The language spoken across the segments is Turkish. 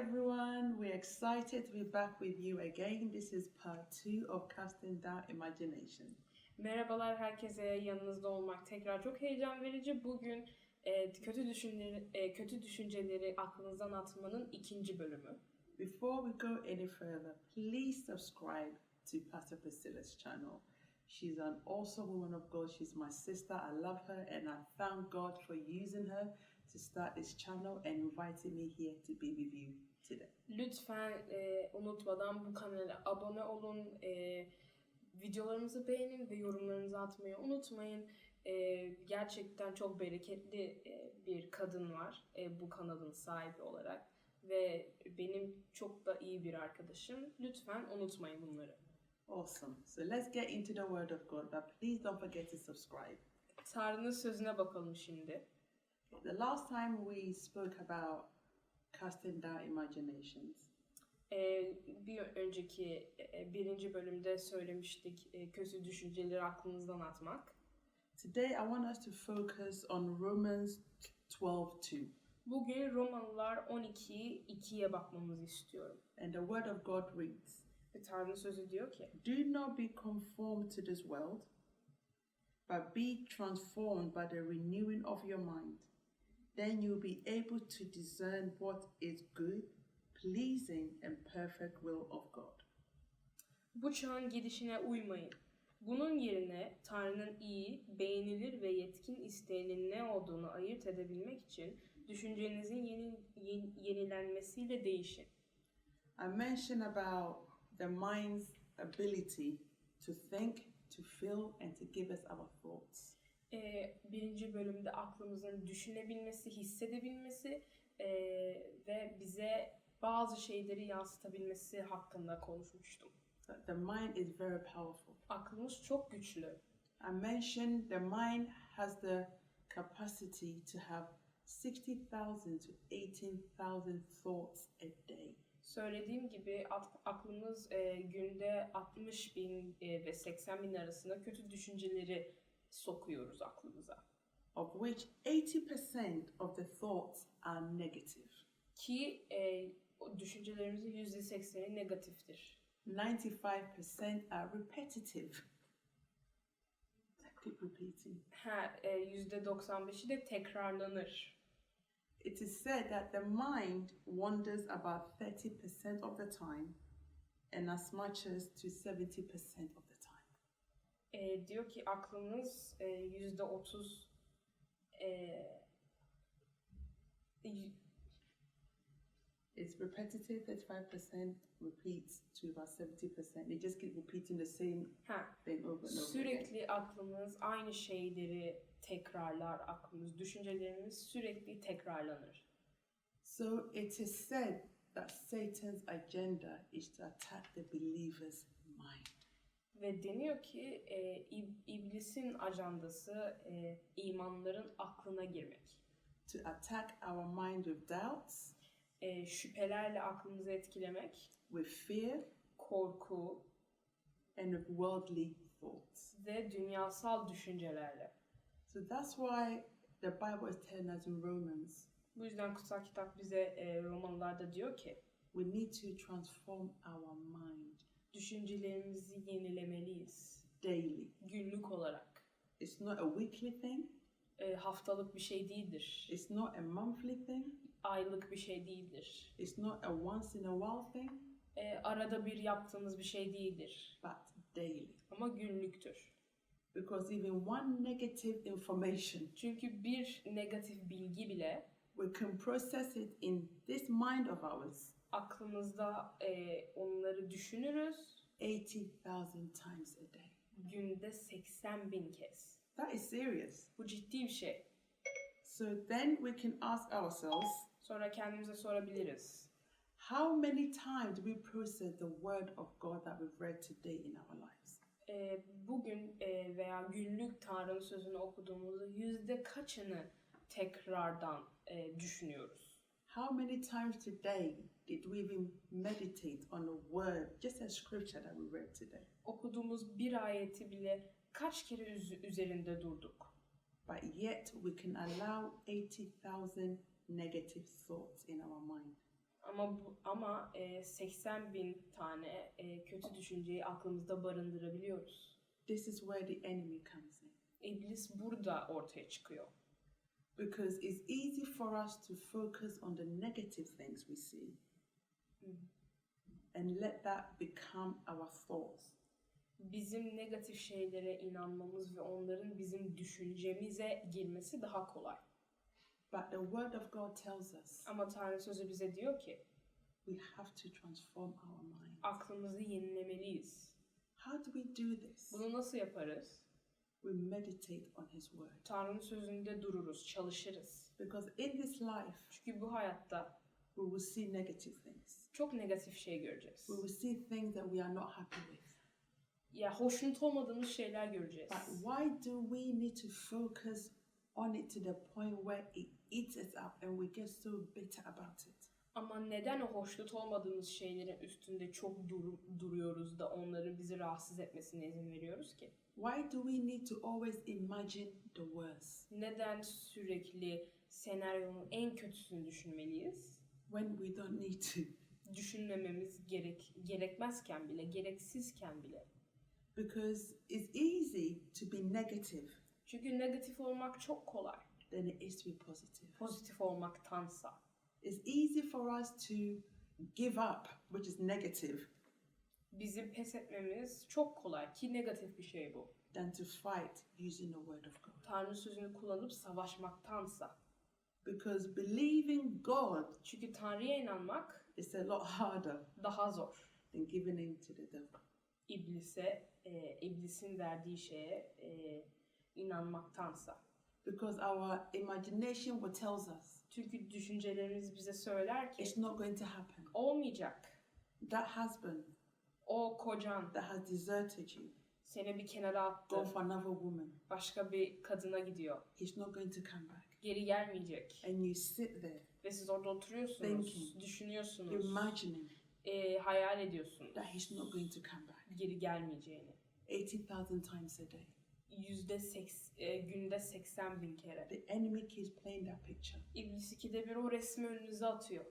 everyone. We're excited to be back with you again. This is part two of Casting Down Imagination. Merhabalar herkese. Yanınızda olmak tekrar çok heyecan verici. Bugün e, kötü düşünceleri e, kötü düşünceleri aklınızdan atmanın ikinci bölümü. Before we go any further, please subscribe to Pastor Priscilla's channel. She's an awesome woman of God. She's my sister. I love her and I thank God for using her to start this channel and inviting me here to be with you today. Lütfen e, unutmadan bu kanala abone olun. E, videolarımızı beğenin ve yorumlarınızı atmayı unutmayın. E, gerçekten çok bereketli e, bir kadın var e, bu kanalın sahibi olarak. Ve benim çok da iyi bir arkadaşım. Lütfen unutmayın bunları. Awesome. So let's get into the Word of God, but please don't forget to subscribe. Tanrı'nın sözüne bakalım şimdi. The last time we spoke about casting down imaginations, Ee, bir önceki e, birinci bölümde söylemiştik e, kötü düşünceleri aklınızdan atmak. today I want us to focus on Romans 12:2. Bugün Romalılar 12'yi 2'ye bakmamızı istiyorum. And the Word of God reads, Ve Tanrı'nın sözü diyor ki Do not be conformed to this world, but be transformed by the renewing of your mind. Then you'll be able to discern what is good, pleasing, and perfect will of God. bu çağın gidişine uymayın. Bunun yerine Tanrı'nın iyi, beğenilir ve yetkin isteğinin ne olduğunu ayırt edebilmek için düşüncenizin yeni- yenilenmesiyle değişin. I mentioned about the mind's ability to think, to feel, and to give us our thoughts. Ee, birinci bölümde aklımızın düşünebilmesi, hissedebilmesi ee, ve bize bazı şeyleri yansıtabilmesi hakkında konuşmuştum. The mind is very powerful. Aklımız çok güçlü. I mentioned the mind has the capacity to have 60,000 to 18,000 thoughts a day. Söylediğim gibi aklımız e, günde 60 bin e, ve 80 bin arasında kötü düşünceleri sokuyoruz aklımıza. of which 80% of the thoughts are negative. Ki e, düşüncelerimizin %80'i negatiftir. 95% are repetitive. Keep repeating. Ha, e, %95'i de tekrarlanır. It is said that the mind wanders about 30% of the time and as much as to 70% of the time. E, diyor ki aklımız e, %30 It's repetitive, 35% repeats to about 70%. They just keep repeating the same ha, thing over and over again. sürekli aklımız aynı şeyleri tekrarlar aklımız. Düşüncelerimiz sürekli tekrarlanır. So it is said that Satan's agenda is to attack the believer's mind. Ve deniyor ki e, ib- iblisin ajandası e, imanların aklına girmek. To attack our mind with doubts, E, şüphelerle aklımızı etkilemek, with fear, korku and with worldly thoughts. ve dünyasal düşüncelerle. So that's why the Bible is telling us in Romans Bu yüzden kutsal kitap bize e, Romalılarda diyor ki we need to transform our mind düşüncelerimizi yenilemeliyiz daily. günlük olarak. It's not a weekly thing, E, haftalık bir şey değildir. it's not a monthly thing, Aylık bir şey değildir. it's not a once in a while thing, E, arada bir yaptığımız bir şey değildir. but daily. Ama günlüktür. Because even one negative information, Çünkü bir negatif bilgi bile we can process it in this mind of ours aklımızda e, onları düşünürüz 80,000 times a day. günde 80 bin kez. That is serious. Bu ciddi bir şey. So then we can ask ourselves, Sonra kendimize sorabiliriz. how many times do we process the word of God that we've read today in our lives? E, bugün e, veya günlük Tanrı'nın sözünü okuduğumuzda yüzde kaçını tekrardan e, düşünüyoruz? How many times today did we even meditate on a word, just a scripture that we read today? Okuduğumuz bir ayeti bile kaç kere üz- üzerinde durduk? But yet we can allow 80,000 negative thoughts in our mind. Ama bu, Ama e, 80 bin tane e, kötü düşünceyi aklımızda barındırabiliyoruz. This is where the enemy comes in. İblis burada ortaya çıkıyor. Because it's easy for us to focus on the negative things we see Mhm. and let that become our thoughts. Bizim negatif şeylere inanmamız ve onların bizim düşüncemize girmesi daha kolay. But the Word of God tells us Ama Tanrı sözü bize diyor ki we have to transform our minds. aklımızı yenilemeliyiz. How do we do this? Bunu nasıl yaparız? We meditate on His Word. Tanrı'nın sözünde dururuz, çalışırız. Because in this life, Çünkü bu hayatta we will see negative things. çok negatif şey göreceğiz. We will see things that we are not happy with. Ya hoşnut olmadığımız şeyler göreceğiz. But why do we need to focus on it to the point where it eats us up and we get so bitter about it? Ama neden o hoşnut olmadığımız şeylerin üstünde çok dur- duruyoruz da onların bizi rahatsız etmesine izin veriyoruz ki? Why do we need to always imagine the worst Neden sürekli senaryonun en kötüsünü düşünmeliyiz? when we don't need to? Düşünmememiz gerek gerekmezken bile, gereksizken bile. Because it's easy to be negative Çünkü negatif olmak çok kolay. than it is to be positive. Pozitif olmaktansa. It's easy for us to give up, which is negative, Bizim pes etmemiz çok kolay ki negatif bir şey bu. than to fight using the word of God. Tanrı sözünü kullanıp savaşmaktansa. Because believing God Çünkü Tanrı'ya inanmak is a lot harder daha zor. than giving in to the devil. İblise, e, iblisin verdiği şeye e, inanmaktansa. Because our imagination what tells us Çünkü düşüncelerimiz bize söyler ki it's not going to happen. olmayacak. That husband O kocan that has deserted you, seni bir kenara attı. gone for another woman, Başka bir kadına gidiyor. he's not going to come back. Geri gelmeyecek. And you sit there Ve siz orada oturuyorsunuz, Thinking. düşünüyorsunuz, imagining e, hayal ediyorsunuz. that he's not going to come back. Geri gelmeyeceğini. 80,000 times a day. Yüzde seks, e, günde 80 bin kere. The enemy keeps playing that picture. İblis ikide bir o resmi önünüze atıyor.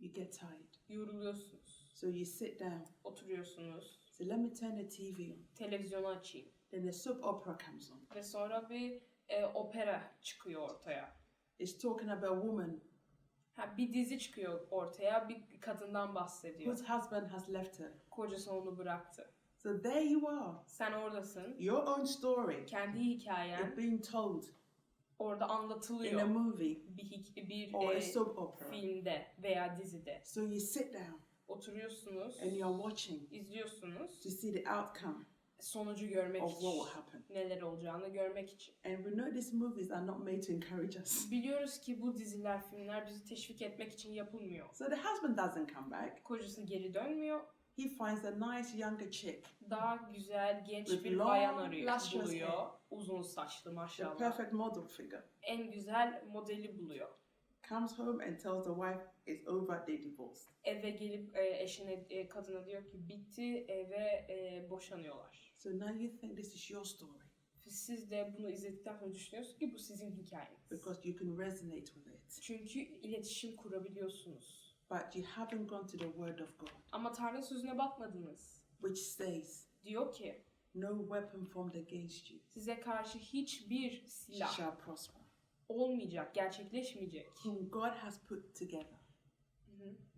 You get tired. Yoruluyorsunuz, So you sit down. oturuyorsunuz. So let me turn the TV on. Televizyonu açayım. Then the soap opera comes on. Ve sonra bir e, opera çıkıyor ortaya. It's talking about woman Ha, bir dizi çıkıyor ortaya, bir kadından bahsediyor. whose husband has left her. Kocası onu bıraktı. So there you are. Sen oradasın. Your own story Kendi hikayen is being told orada in a anlatılıyor. movie Bir, bir or e, a soap opera. filmde veya dizide. So you sit down Oturuyorsunuz, and you're watching izliyorsunuz. to see the outcome Sonucu görmek of what will için. happen. Neler olacağını görmek için. And we know these movies are not made to encourage us. Biliyoruz ki bu diziler, filmler bizi teşvik etmek için yapılmıyor. So the husband doesn't come back. Kocası geri dönmüyor. He finds a nice younger chick, Daha güzel, genç With bir long, bayan arıyor, buluyor. hair. Uzun saçlı the maşallah. perfect model figure. En güzel modeli buluyor. Comes home and tells the wife it's over, they divorced. Eve gelip e, eşine, e, kadına diyor ki bitti e, ve e, boşanıyorlar. So now you think this is your story Siz de bunu izledikten sonra düşünüyorsunuz ki bu sizin hikayeniz. because you can resonate with it. Çünkü iletişim kurabiliyorsunuz. But you haven't gone to the word of God, Ama Tanrı sözüne bakmadınız. which says, Diyor ki No weapon formed against you size karşı hiçbir silah shall prosper. Olmayacak, gerçekleşmeyecek. Whom God has put together,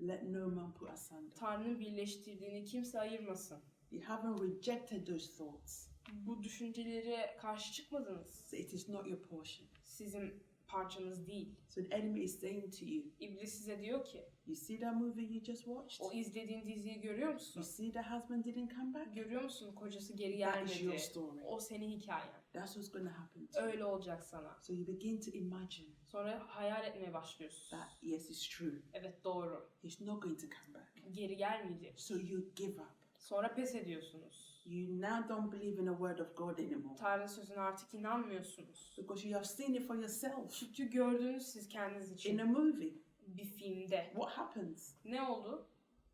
let no man put asunder. Tanrı'nın birleştirdiğini kimse ayırmasın. You haven't rejected those thoughts, Bu düşüncelere karşı çıkmadınız. so it is not your portion. Sizin parçanız değil. So the enemy is saying to you, İblis size diyor ki, You see that movie you just watched? o izlediğin diziyi görüyor You musun? see the husband didn't come back? Görüyor musun kocası geri That is your gelmedi. story. O senin hikayen. That's what's going to happen to you. Öyle olacak sana. So you begin to imagine Sonra hayal etmeye başlıyorsun. that, yes, it's true. Evet doğru. He's not going to come back. Geri gelmeyecek. So you give up. Sonra pes ediyorsunuz. You now don't believe in the word of God anymore Tanrı sözüne artık inanmıyorsunuz. because you have seen it for yourself Çünkü gördünüz siz kendiniz in için a movie. bir filmde. What happens? Ne oldu?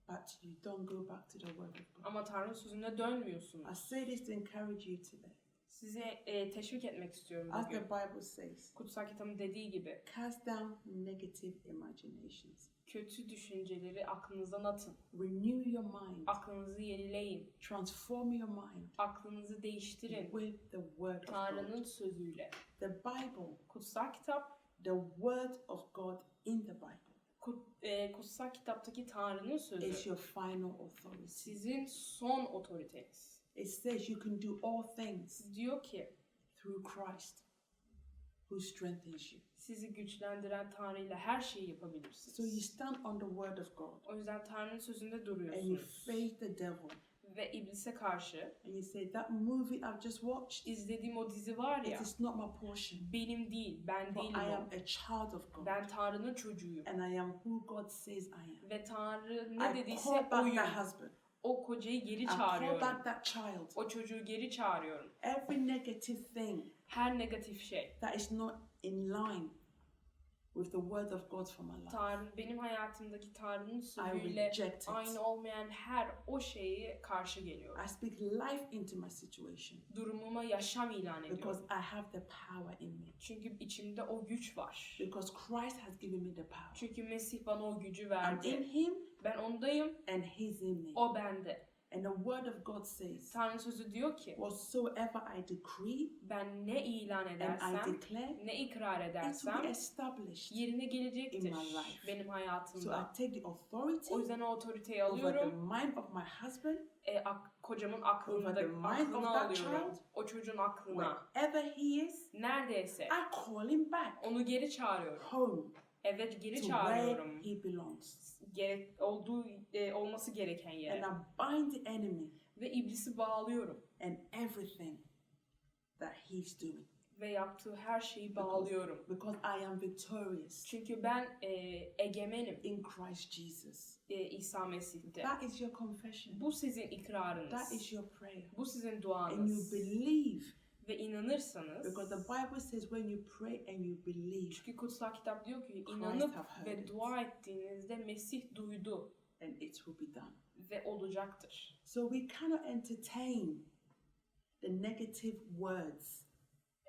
But you don't go back to the word of God. Ama Tanrı sözüne I dönmüyorsunuz. say this to encourage you today. Size e, teşvik etmek istiyorum As the bugün. Bible says, Kutsal kitabın dediği gibi cast down negative imaginations. Kötü düşünceleri aklınızdan atın. Renew your mind. Aklınızı yenileyin. Transform your mind Aklınızı değiştirin. with the word of Tanrı'nın God. sözüyle. The Bible, Kutsal kitap, the word of God in the Bible e, kutsal kitaptaki Tanrı'nın sözü. is your final authority. Sizin son otoriteniz. It says you can do all things Diyor ki through Christ who strengthens you. sizi güçlendiren Tanrı ile her şeyi So you yapabilirsiniz. stand on the word of God O yüzden Tanrı'nın sözünde and you duruyorsunuz. face the devil Ve iblise karşı and you say, That movie I've just watched, izlediğim o dizi var it ya is not my portion. benim değil, ben For değilim I am a child of God Ben Tanrı'nın çocuğuyum. and I am who God says I am. Ve Tanrı ne I dediyse call back oyum. that husband. O kocayı geri I call çağırıyorum. back that child. O çocuğu geri çağırıyorum. Every negative thing Her negatif şey. that is not in line with the word of God for my life, Tanrı benim hayatımdaki Tanrı'nın sözüyle aynı olmayan her o şeyi karşı geliyorum. I speak life into my situation Durumuma yaşam ilan because ediyorum. I have the power in me. Çünkü içimde o güç var. Because Christ has given me the power. Çünkü Mesih bana o gücü I'm in verdi. Him Ben ondayım, and He's in me. o bende. And the word of God says, Tanrı sözü diyor ki Whatsoever I decree ben ne ilan and I edersem, declare, ne ikrar it edersem established. yerine gelecektir in my life. benim So I hayatımda. take the authority O yüzden o otoriteyi over the alıyorum. mind of my husband, E, ak- kocamın of aklını that alıyorum. child. O çocuğun aklına. wherever he is, Neredeyse I call him back onu geri çağırıyorum. home Evet geri to where çağırıyorum. he belongs. Gerek, olduğu e, olması gereken And yere. I bind the enemy Ve iblisi bağlıyorum. and everything that he's doing Ve yaptığı her şeyi bağlıyorum. because I am victorious Çünkü ben e, egemenim in Christ Jesus. e, İsa Mesih'te. That is your confession. Bu sizin That ikrarınız. is your prayer. Bu sizin And you duanız. believe Ve inanırsanız because the Bible says when you pray and you believe çünkü kutsal kitap diyor ki inanıp ve it. dua ettiğinizde Mesih duydu and it will be done. ve olacaktır. So we cannot entertain the negative words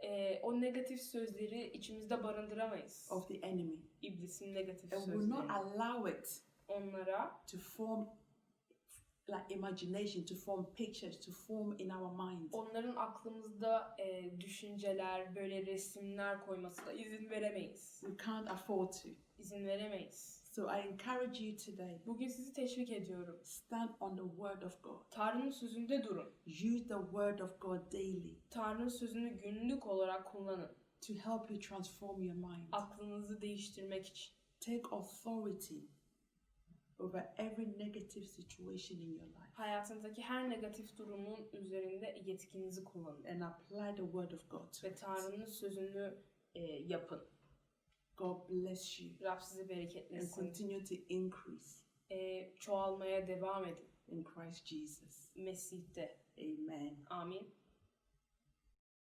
E, o negatif sözleri içimizde barındıramayız. of the enemy İblisin negatif and will not sözleri. allow it Onlara to form like imagination, to form pictures, to form in our mind. onların aklımızda e, düşünceler, böyle resimler koymasına izin veremeyiz. We can't afford to. İzin veremeyiz. So I encourage you today Bugün sizi teşvik ediyorum. stand on the word of God. Tanrı'nın sözünde durun. Use the word of God daily Tanrı'nın sözünü günlük olarak kullanın. to help you transform your mind. Aklınızı değiştirmek için. Take authority over every negative situation in your life Hayatınızdaki her negatif durumun üzerinde yetkinizi kullanın. and apply the word of God Ve. Tanrı'nın sözünü e, yapın. God bless you Rab sizi and bereketlesin. continue to increase E, çoğalmaya devam edin. in Christ Jesus. Mesih'te. Amen. Amin.